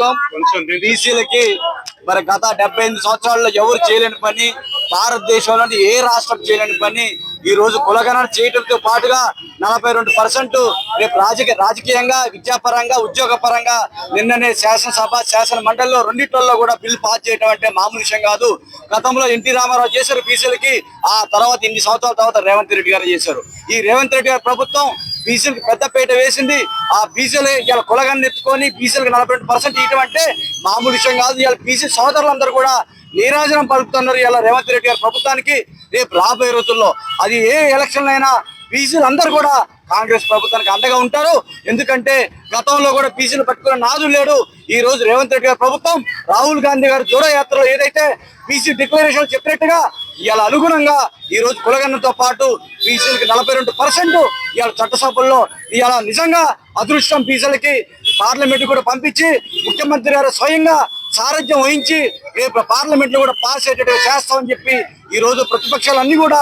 ప్రభుత్వం బీసీలకి మరి గత డెబ్బై ఎనిమిది సంవత్సరాల్లో ఎవరు చేయలేని పని? భారతదేశంలో ఏ రాష్ట్రం చేయలేని పని ఈ రోజు కులగణన చేయడంతో పాటుగా నలభై రెండు పర్సెంట్ రేపు రాజకీయ రాజకీయంగా విద్యాపరంగా ఉద్యోగ పరంగా నిన్ననే శాసనసభ శాసన మండలిలో రెండిట్లలో కూడా బిల్లు పాస్ చేయడం అంటే మామూలు విషయం కాదు. గతంలో ఎన్టీ రామారావు చేశారు బీసీలకి ఆ తర్వాత ఇన్ని సంవత్సరాల తర్వాత రేవంత్ రెడ్డి గారు చేశారు. ఈ రేవంత్ రెడ్డి గారి ప్రభుత్వం బీసీలకు పెద్దపీట వేసింది. ఆ బీసీలు ఇలా కులగాన్ని ఎత్తుకొని బీసీలకు నలభై రెండు పర్సెంట్ ఇవ్వడం అంటే మామూలు విషయం కాదు. ఇలా బీసీ సోదరులందరూ కూడా నీరాజనం పలుకుతున్నారు. ఇలా రేవంత్ రెడ్డి గారి ప్రభుత్వానికి రేపు రాబోయే రోజుల్లో అది ఏ ఎలక్షన్ అయినా బీసీలు అందరూ కూడా కాంగ్రెస్ ప్రభుత్వానికి అండగా ఉంటారు. ఎందుకంటే గతంలో కూడా బీసీలు పట్టుకున్న నాదు లేడు. ఈ రోజు రేవంత్ రెడ్డి గారి ప్రభుత్వం రాహుల్ గాంధీ గారి జోడో యాత్రలో ఏదైతే బీసీ డిక్లరేషన్ చెప్పినట్టుగా ఇవాళ అనుగుణంగా ఈ రోజు కులగన్నతో పాటు పీసీలకి నలభై రెండు పర్సెంట్ ఇవాళ చట్టసభల్లో ఇవాళ నిజంగా అదృష్టం బీసీలకి పార్లమెంట్ కూడా పంపించి ముఖ్యమంత్రి గారు స్వయంగా సారథ్యం వహించి రేపు పార్లమెంట్లో కూడా పాస్ అయ్యేటట్టుగా చేస్తామని చెప్పి ఈ రోజు ప్రతిపక్షాలన్నీ కూడా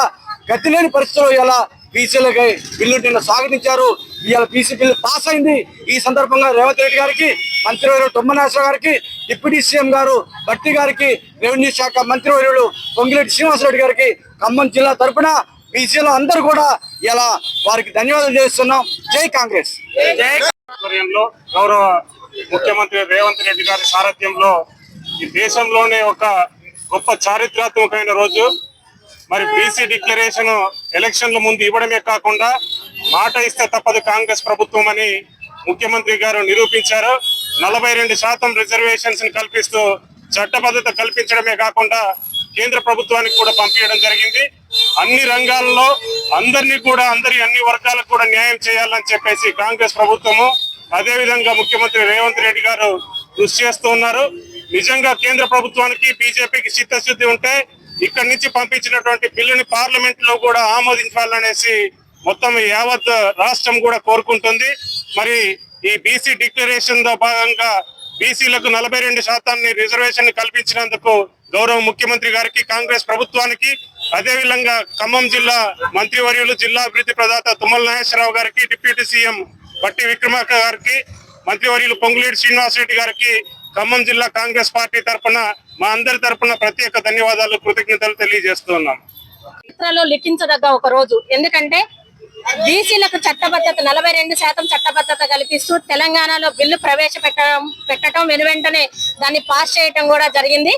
గతి లేని పరిస్థితుల్లో ఇలా బీసీలకి బిల్లు నిన్న స్వాగతించారు ఇవాళ బీసీ బిల్లు పాస్ అయింది. ఈ సందర్భంగా రేవంత్ రెడ్డి గారికి మంత్రివర్యులు తొమ్మనాశ్వర గారికి డిప్యూటీ సీఎం గారు భట్టి గారికి రెవెన్యూ శాఖ మంత్రివర్యులు పొంగిరెడ్డి శ్రీనివాసరెడ్డి గారికి ఖమ్మం జిల్లా తరఫున బీసీలో అందరూ కూడా ఇలా వారికి ధన్యవాదాలు చేస్తున్నాం జై కాంగ్రెస్. గౌరవ ముఖ్యమంత్రి రేవంత్ రెడ్డి గారి సారథ్యంలో ఈ దేశంలోనే ఒక గొప్ప చారిత్రాత్మకమైన రోజు. మరి బీసీ డిక్లరేషన్ ఎలక్షన్ల ముందు ఇవ్వడమే కాకుండా మాట ఇస్తే తప్పదు కాంగ్రెస్ ప్రభుత్వం అని ముఖ్యమంత్రి గారు నిరూపించారు. నలభై రెండు శాతం రిజర్వేషన్స్ కల్పిస్తూ చట్టబద్ధత కల్పించడమే కాకుండా కేంద్ర ప్రభుత్వానికి కూడా పంపించడం జరిగింది. అన్ని రంగాల్లో అందరినీ కూడా అందరి అన్ని వర్గాలకు కూడా న్యాయం చేయాలని చెప్పేసి కాంగ్రెస్ ప్రభుత్వము అదేవిధంగా ముఖ్యమంత్రి రేవంత్ రెడ్డి గారు కృషి చేస్తూ ఉన్నారు. నిజంగా కేంద్ర ప్రభుత్వానికి బీజేపీకి చిత్తశుద్ధి ఉంటే ఇక్కడి నుంచి పంపించినటువంటి బిల్లుని పార్లమెంట్లో కూడా ఆమోదించాలనేసి మొత్తం యావత్ రాష్ట్రం కూడా కోరుకుంటుంది. మరి ఈ బీసీ డిక్లరేషన్లో భాగంగా బీసీలకు నలభై రెండు శాతాన్ని రిజర్వేషన్ కల్పించినందుకు గౌరవ ముఖ్యమంత్రి గారికి కాంగ్రెస్ ప్రభుత్వానికి అదేవిధంగా ఖమ్మం జిల్లా మంత్రివర్యులు జిల్లా అభివృద్ధి ప్రదాత తుమ్మల నాగేశ్వరరావు గారికి డిప్యూటీ సీఎం బట్టి విక్రమార్క గారికి మంత్రివర్యులు పొంగులేటి శ్రీనివాసరెడ్డి గారికి ఖమ్మం జిల్లా కాంగ్రెస్ పార్టీ తరఫున మా అందరి తరఫున ప్రత్యేక ధన్యవాదాలు కృతజ్ఞతలు తెలియజేస్తున్నాం. చరిత్రలో లిఖించదగ్గ ఒక రోజు. ఎందుకంటే బీసీలకు చట్టబద్ధత నలభై రెండు శాతం చట్టబద్ధత కల్పిస్తూ తెలంగాణలో బిల్లు ప్రవేశపెట్టడం పెట్టడం వెనువెంటనే దాన్ని పాస్ చేయటం కూడా జరిగింది.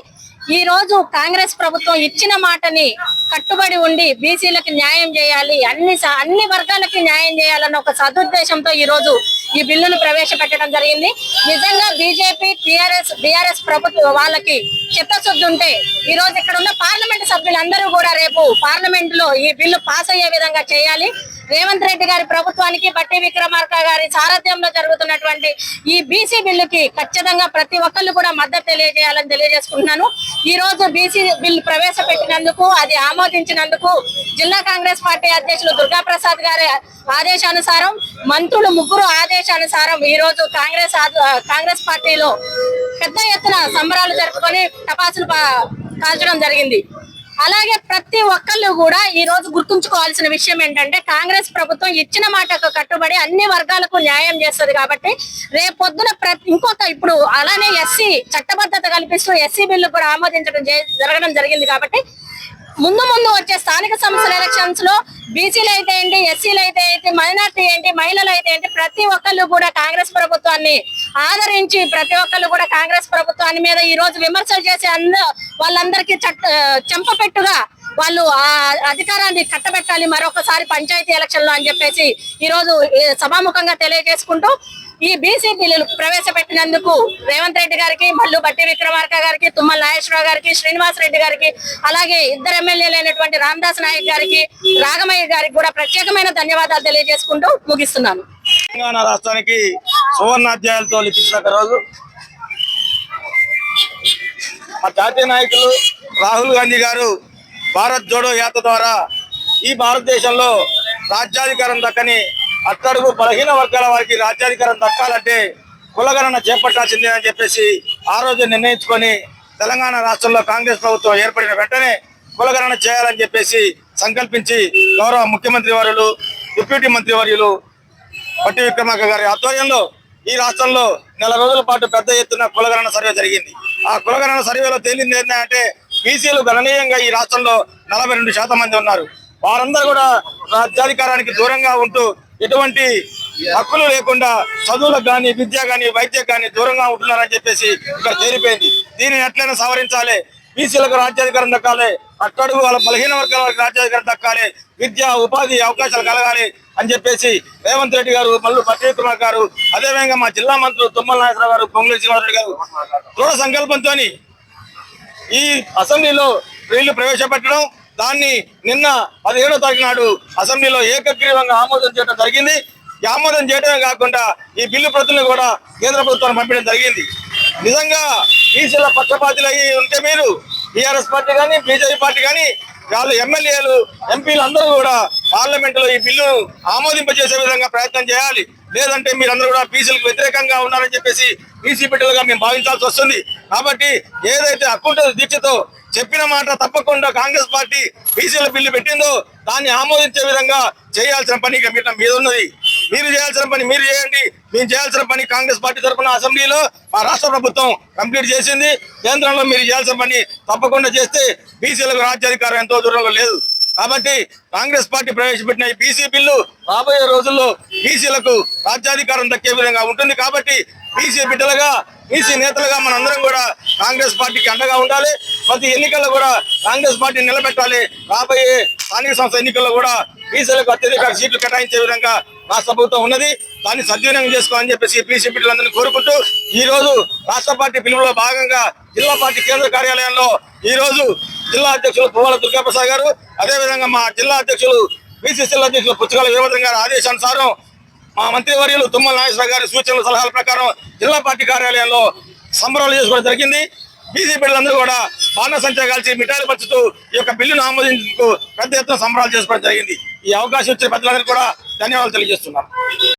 ఈ రోజు కాంగ్రెస్ ప్రభుత్వం ఇచ్చిన మాటని కట్టుబడి ఉండి బీసీలకు న్యాయం చేయాలి అన్ని అన్ని వర్గాలకి న్యాయం చేయాలన్న ఒక సదుద్దేశంతో ఈ రోజు ఈ బిల్లును ప్రవేశపెట్టడం జరిగింది. నిజంగా బీజేపీ టిఆర్ఎస్ బిఆర్ఎస్ ప్రభుత్వం వాళ్ళకి చిత్తశుద్ధి ఉంటే ఈ రోజు ఇక్కడ ఉన్న పార్లమెంట్ సభ్యులందరూ కూడా రేపు పార్లమెంట్లో ఈ బిల్లు పాస్ అయ్యే విధంగా చేయాలి. రేవంత్ రెడ్డి గారి ప్రభుత్వానికి బట్టి విక్రమార్క గారి సారథ్యంలో జరుగుతున్నటువంటి ఈ బీసీ బిల్లుకి ఖచ్చితంగా ప్రతి ఒక్కళ్ళు కూడా మద్దతు తెలియజేయాలని తెలియజేసుకుంటున్నాను. ఈ రోజు బీసీ బిల్లు ప్రవేశపెట్టినందుకు అది ఆమోదించినందుకు జిల్లా కాంగ్రెస్ పార్టీ అధ్యక్షులు దుర్గా ప్రసాద్ గారి ఆదేశానుసారం మంత్రులు ముగ్గురు ఆదేశానుసారం ఈ రోజు కాంగ్రెస్ కాంగ్రెస్ పార్టీలో పెద్ద ఎత్తున సంబరాలు జరుపుకొని టపాసులు కాల్చడం జరిగింది. అలాగే ప్రతి ఒక్కళ్ళు కూడా ఈ రోజు గుర్తుంచుకోవాల్సిన విషయం ఏంటంటే కాంగ్రెస్ ప్రభుత్వం ఇచ్చిన మాటకు కట్టుబడి అన్ని వర్గాలకు న్యాయం చేస్తుంది కాబట్టి రేపొద్దున ప్రతి ఇంకొక ఇప్పుడు అలానే ఎస్సీ చట్టబద్ధత కల్పిస్తూ ఎస్సీ బిల్లు కూడా ఆమోదించడం జరగడం జరిగింది కాబట్టి ముందు ముందు వచ్చే స్థానిక సంస్థల ఎలక్షన్స్లో బీసీలు అయితే ఏంటి ఎస్సీలు అయితే ఏంటి మైనార్టీ ఏంటి మహిళలు అయితే ఏంటి ప్రతి ఒక్కళ్ళు కూడా కాంగ్రెస్ ప్రభుత్వాన్ని ఆదరించి ప్రతి ఒక్కళ్ళు కూడా కాంగ్రెస్ ప్రభుత్వాన్ని మీద ఈ రోజు విమర్శలు చేసే అందరూ వాళ్ళందరికీ చట్ట చెంపపెట్టుగా వాళ్ళు ఆ అధికారాన్ని కట్టబెట్టాలి మరొకసారి పంచాయతీ ఎలక్షన్లో అని చెప్పేసి ఈ రోజు సభాముఖంగా తెలియజేసుకుంటూ ఈ బీసీ బిల్లులు ప్రవేశపెట్టినందుకు రేవంత్ రెడ్డి గారికి మల్లు బట్టి విక్రమార్క గారికి తుమ్మల నాగేశ్వరరావు గారికి శ్రీనివాస్ రెడ్డి గారికి అలాగే ఇద్దరు ఎమ్మెల్యేలు అయినటువంటి రామదాస్ నాయక్ గారికి రాగమయ్య గారికి కూడా ప్రత్యేకమైన ధన్యవాదాలు తెలియజేసుకుంటూ ముగిస్తున్నాను. తెలంగాణ రాష్ట్రానికి సువర్ణాధ్యాయాలతో లిఖించిన రోజు. మా జాతీయ నాయకులు రాహుల్ గాంధీ గారు భారత్ జోడో యాత్ర ద్వారా ఈ భారతదేశంలో రాజ్యాధికారం దక్కని అట్టడుగు బలహీన వర్గాల వారికి రాజ్యాధికారం దక్కాలంటే కులగణన చేపట్టాల్సిందే అని చెప్పేసి ఆ రోజు నిర్ణయించుకొని తెలంగాణ రాష్ట్రంలో కాంగ్రెస్ ప్రభుత్వం ఏర్పడిన వెంటనే కులగణన చేయాలని చెప్పేసి సంకల్పించి గౌరవ ముఖ్యమంత్రి వర్యులు డిప్యూటీ మంత్రి వర్యులు పట్టి విక్రమార్క గారి ఆధ్వర్యంలో ఈ రాష్ట్రంలో నెల రోజుల పాటు పెద్ద ఎత్తున కులగణన సర్వే జరిగింది. ఆ కులగణన సర్వేలో తేలింది ఏంటంటే బీసీలు గణనీయంగా ఈ రాష్ట్రంలో నలభై రెండు శాతం మంది ఉన్నారు. వారందరూ కూడా రాజ్యాధికారానికి దూరంగా ఉంటూ ఎటువంటి హక్కులు లేకుండా చదువులకు కానీ విద్య కానీ వైద్య కానీ దూరంగా ఉంటున్నారని చెప్పేసి ఇక్కడ తేలిపోయింది. దీనిని ఎట్లయినా సవరించాలి. బీసీలకు రాజ్యాధికారం దక్కాలి. అట్టడుగు వాళ్ళ బలహీన వర్గాల వారికి రాజ్యాధికారం దక్కాలి. విద్య ఉపాధి అవకాశాలు కలగాలి అని చెప్పేసి రేవంత్ రెడ్డి గారు మల్లు పట్టికుమార్ గారు అదేవిధంగా మా జిల్లా మంత్రులు తుమ్మల నాగేశ్వరరావు గారు పొంగుల శ్రీనివాసరెడ్డి గారు దృఢ సంకల్పంతో ఈ అసెంబ్లీలో బిల్లు ప్రవేశపెట్టడం దాన్ని నిన్న పదిహేడో తారీఖు నాడు అసెంబ్లీలో ఏకగ్రీవంగా ఆమోదం చేయడం జరిగింది. ఈ ఆమోదం చేయడమే కాకుండా ఈ బిల్లు ప్రతులను కూడా కేంద్ర ప్రభుత్వాన్ని పంపించడం జరిగింది. నిజంగా బీసీల పక్షపాతులు అయ్యి ఉంటే మీరు టీఆర్ఎస్ పార్టీ కానీ బీజేపీ పార్టీ కానీ వాళ్ళు ఎమ్మెల్యేలు ఎంపీలు అందరూ కూడా పార్లమెంటులో ఈ బిల్లు ఆమోదింపజేసే విధంగా ప్రయత్నం చేయాలి. లేదంటే మీరందరూ కూడా బీసీలకు వ్యతిరేకంగా ఉన్నారని చెప్పేసి బీసీ బిడ్డలుగా మేము భావించాల్సి వస్తుంది. కాబట్టి ఏదైతే అకుంఠ దీక్షతో చెప్పిన మాట తప్పకుండా కాంగ్రెస్ పార్టీ బీసీల బిల్లు పెట్టిందో దాన్ని ఆమోదించే విధంగా చేయాల్సిన పని ఇక మీద ఉన్నది. మీరు చేయాల్సిన పని మీరు చేయండి. మేము చేయాల్సిన పని కాంగ్రెస్ పార్టీ తరఫున అసెంబ్లీలో మా రాష్ట్ర ప్రభుత్వం కంప్లీట్ చేసింది. కేంద్రంలో మీరు చేయాల్సిన పని తప్పకుండా చేస్తే బీసీలకు రాజ్యాధికారం ఎంతో దూరంలో లేదు. కాబట్టి కాంగ్రెస్ పార్టీ ప్రవేశపెట్టిన ఈ బీసీ బిల్లు రాబోయే రోజుల్లో బీసీలకు రాజ్యాధికారం దక్కే విధంగా ఉంటుంది. కాబట్టి బీసీ బిడ్డలుగా బీసీ నేతలుగా మనందరం కూడా కాంగ్రెస్ పార్టీకి అండగా ఉండాలి. ప్రతి ఎన్నికల్లో కూడా కాంగ్రెస్ పార్టీ నిలబెట్టాలి. రాబోయే స్థానిక సంస్థ ఎన్నికల్లో కూడా బీసీలకు అత్యధిక సీట్లు కేటాయించే విధంగా రాష్ట్ర ప్రభుత్వం ఉన్నది. దాన్ని సద్వినియోగం చేసుకోవాలని చెప్పేసి బీసీ బిడ్డలందరినీ కోరుకుంటూ ఈ రోజు రాష్ట్ర పార్టీ పిలుపులో భాగంగా జిల్లా పార్టీ కేంద్ర కార్యాలయంలో ఈ రోజు జిల్లా అధ్యక్షులు పువ్వాల దుర్గాప్రసాద్ గారు అదేవిధంగా మా జిల్లా అధ్యక్షులు బీసీసీల అధ్యక్షులు పుచ్చకాల వివరంగా ఆదేశానుసారం మా మంత్రివర్యులు తుమ్మల నాగేశ్వర గారి సూచనల సలహాల ప్రకారం జిల్లా పార్టీ కార్యాలయంలో సంబరాలు చేసుకోవడం జరిగింది. బీసీ బిడ్డలందరూ కూడా బాణసంచా కలిసి మిఠాయిలు పంచుతూ ఈ యొక్క బిల్లును ఆమోదించుకు పెద్ద ఎత్తున సంబరాలు చేసుకోవడం జరిగింది. ఈ అవకాశం ఇచ్చిన పెద్దలందరికీ కూడా ధన్యవాదాలు తెలియజేస్తున్నాను